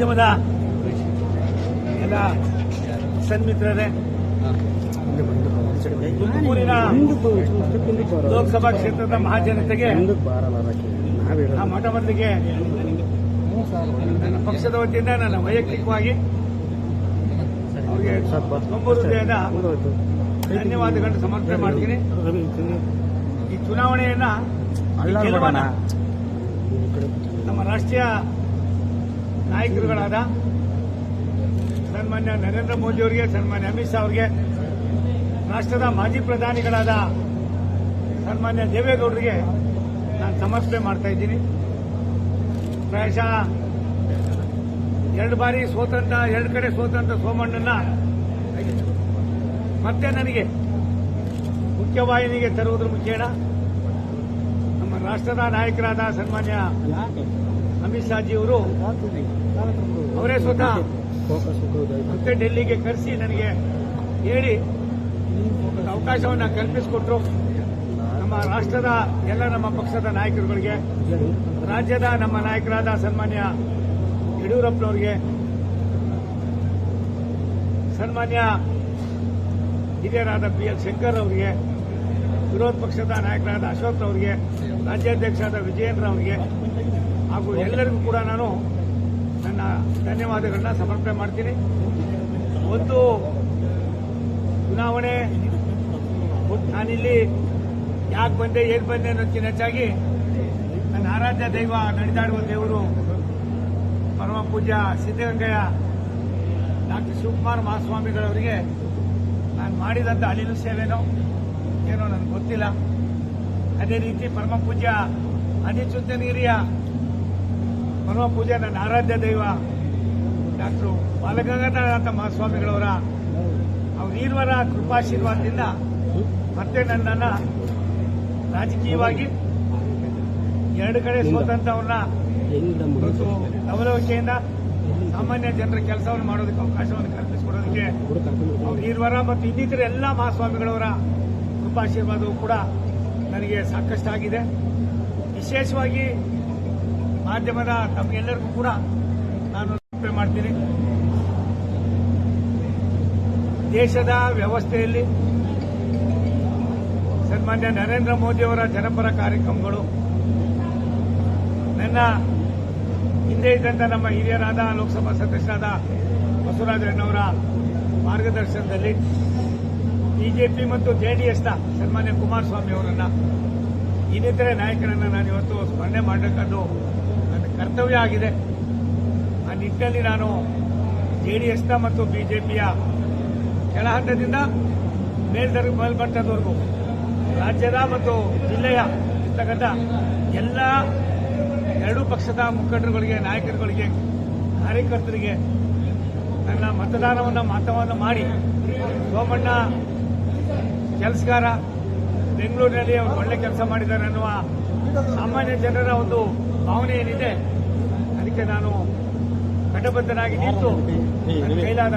ಮಾಧ್ಯಮದ ಎಲ್ಲ ಸನ್ಮಿತ್ರರೇ, ತುಮಕೂರಿನ ಲೋಕಸಭಾ ಕ್ಷೇತ್ರದ ಮಹಾಜನತೆಗೆ ಆ ಮಠ ಮಂದಿಗೆ ನನ್ನ ಪಕ್ಷದ ವತಿಯಿಂದ ನನ್ನ ವೈಯಕ್ತಿಕವಾಗಿ ಅವರಿಗೆ ಹೃದಯದ ಧನ್ಯವಾದಗಳನ್ನು ಸಮರ್ಪಣೆ ಮಾಡ್ತೀನಿ. ಈ ಚುನಾವಣೆಯನ್ನ ನಮ್ಮ ರಾಷ್ಟ್ರೀಯ ನಾಯಕರುಗಳಾದ ಸನ್ಮಾನ್ಯ ನರೇಂದ್ರ ಮೋದಿ ಅವರಿಗೆ, ಸನ್ಮಾನ್ಯ ಅಮಿತ್ ಶಾ ಅವರಿಗೆ, ರಾಷ್ಟ್ರದ ಮಾಜಿ ಪ್ರಧಾನಿಗಳಾದ ಸನ್ಮಾನ್ಯ ದೇವೇಗೌಡರಿಗೆ ನಾನು ಸಮರ್ಪಣೆ ಮಾಡ್ತಾ ಇದ್ದೀನಿ. ಪ್ರಾಯಶಃ ಎರಡು ಬಾರಿ ಸೋತಂತ ಎರಡು ಕಡೆ ಸೋತಂತ ಸೋಮಣ್ಣನ ಮತ್ತೆ ನನಗೆ ಮುಖ್ಯವಾಹಿನಿಗೆ ತರುವುದ್ರ ಮುಖೇನ. ನಮ್ಮ ರಾಷ್ಟ್ರದ ನಾಯಕರಾದ ಸನ್ಮಾನ್ಯ ಅಮಿತ್ ಶಾಜಿಯವರು ಅವರೇ ಸ್ವತಃ ಮತ್ತೆ ಡೆಲ್ಲಿಗೆ ಕರೆಸಿ ನನಗೆ ಹೇಳಿ ಅವಕಾಶವನ್ನು ಕಲ್ಪಿಸಿಕೊಟ್ರು. ನಮ್ಮ ರಾಷ್ಟ್ರದ ಎಲ್ಲ ನಮ್ಮ ಪಕ್ಷದ ನಾಯಕರುಗಳಿಗೆ, ರಾಜ್ಯದ ನಮ್ಮ ನಾಯಕರಾದ ಸನ್ಮಾನ್ಯ ಯಡಿಯೂರಪ್ಪನವರಿಗೆ, ಸನ್ಮಾನ್ಯ ಹಿರಿಯರಾದ ಪಿ ಎಲ್ ಶಂಕರ್ ಅವರಿಗೆ, ವಿರೋಧ ಪಕ್ಷದ ನಾಯಕರಾದ ಅಶೋಕ್ ಅವರಿಗೆ, ರಾಜ್ಯಾಧ್ಯಕ್ಷರಾದ ವಿಜಯೇಂದ್ರ ಅವರಿಗೆ ಹಾಗೂ ಎಲ್ಲರಿಗೂ ಕೂಡ ನಾನು ನನ್ನ ಧನ್ಯವಾದಗಳನ್ನ ಸಮರ್ಪಣೆ ಮಾಡ್ತೀನಿ. ಒಂದು ಚುನಾವಣೆ, ನಾನಿಲ್ಲಿ ಯಾಕೆ ಬಂದೆ, ಏನ್ ಬಂದೆ ಅನ್ನೋದಕ್ಕಿಂತ ಹೆಚ್ಚಾಗಿ ನನ್ನ ಆರಾಧ್ಯ ದೈವ ನಡೆದಾಡುವ ದೇವರು ಪರಮ ಪೂಜ್ಯ ಸಿದ್ದಗಂಗಯ್ಯ ಡಾಕ್ಟರ್ ಶಿವಕುಮಾರ್ ಮಹಾಸ್ವಾಮಿಗಳವರಿಗೆ ನಾನು ಮಾಡಿದಂಥ ಅಳಿಲು ಸೇವೆನೋ ಏನೋ ನನಗೆ ಗೊತ್ತಿಲ್ಲ. ಅದೇ ರೀತಿ ಪರಮ ಪೂಜ್ಯ ಅನಿಚುತ್ತ ನೀರಿಯ ಪೂಜೆ ನನ್ನ ಆರಾಧ್ಯ ದೈವ ಡಾಕ್ಟರ್ ಬಾಲಗಂಗಾಧರನಾಥ ಮಹಾಸ್ವಾಮಿಗಳವರ ಅವ್ರ ಈರ್ವರ ಕೃಪಾಶೀರ್ವಾದದಿಂದ ಮತ್ತೆ ನನ್ನನ್ನು ರಾಜಕೀಯವಾಗಿ ಎರಡು ಕಡೆ ಸೋತಂತವ್ರನ್ನ ಇವತ್ತು ಲವಲವಿಕೆಯಿಂದ ಸಾಮಾನ್ಯ ಜನರ ಕೆಲಸವನ್ನು ಮಾಡೋದಕ್ಕೆ ಅವಕಾಶವನ್ನು ಕಲ್ಪಿಸಿಕೊಡೋದಕ್ಕೆ ಅವ್ರ ಈರ್ವರ ಮತ್ತು ಇನ್ನಿತರ ಎಲ್ಲ ಮಹಾಸ್ವಾಮಿಗಳವರ ಕೃಪಾಶೀರ್ವಾದವು ಕೂಡ ನನಗೆ ಸಾಕಷ್ಟಾಗಿದೆ. ವಿಶೇಷವಾಗಿ ಮಾಧ್ಯಮದ ತಮಗೆಲ್ಲರಿಗೂ ಕೂಡ ನಾನು ಅಪ್ಲೈ ಮಾಡ್ತೀನಿ. ದೇಶದ ವ್ಯವಸ್ಥೆಯಲ್ಲಿ ಸನ್ಮಾನ್ಯ ನರೇಂದ್ರ ಮೋದಿಯವರ ಜನಪರ ಕಾರ್ಯಕ್ರಮಗಳು ನನ್ನ ಹಿಂದೆ ಇದ್ದಂಥ ನಮ್ಮ ಹಿರಿಯರಾದ ಲೋಕಸಭಾ ಸದಸ್ಯರಾದ ಬಸವರಾಜ ಅಣ್ಣವರ ಮಾರ್ಗದರ್ಶನದಲ್ಲಿ ಬಿಜೆಪಿ ಮತ್ತು ಜೆಡಿಎಸ್ನ ಸನ್ಮಾನ್ಯ ಕುಮಾರಸ್ವಾಮಿ ಅವರನ್ನ ಇನ್ನಿತರೆ ನಾಯಕರನ್ನ ನಾನು ಇವತ್ತು ಸ್ಮರಣೆ ಮಾಡಬೇಕಾದ್ದು ನನ್ನ ಕರ್ತವ್ಯ ಆಗಿದೆ. ಆ ನಿಟ್ಟಿನಲ್ಲಿ ನಾನು ಜೆಡಿಎಸ್ನ ಮತ್ತು ಬಿಜೆಪಿಯ ಕೆಳ ಹಂತದಿಂದ ಮೇಲ್ದರ್ ಮೇಲ್ಮಟ್ಟದವರೆಗೂ ರಾಜ್ಯದ ಮತ್ತು ಜಿಲ್ಲೆಯ ಇರ್ತಕ್ಕಂಥ ಎಲ್ಲ ಎರಡೂ ಪಕ್ಷದ ಮುಖಂಡರುಗಳಿಗೆ, ನಾಯಕರುಗಳಿಗೆ, ಕಾರ್ಯಕರ್ತರಿಗೆ ನನ್ನ ಮತದಾನವನ್ನು, ಮತವನ್ನು ಮಾಡಿ ಸೋಮಣ್ಣ ಕೆಲಸಗಾರ, ಬೆಂಗಳೂರಿನಲ್ಲಿ ಒಳ್ಳೆ ಕೆಲಸ ಮಾಡಿದ್ದಾರೆ ಅನ್ನುವ ಸಾಮಾನ್ಯ ಜನರ ಒಂದು ಭಾವನೆ ಏನಿದೆ? ಅದಕ್ಕೆ ನಾನು ಕಟಬದ್ಧನಾಗಿ ನಿಂತು ಕೈಲಾದ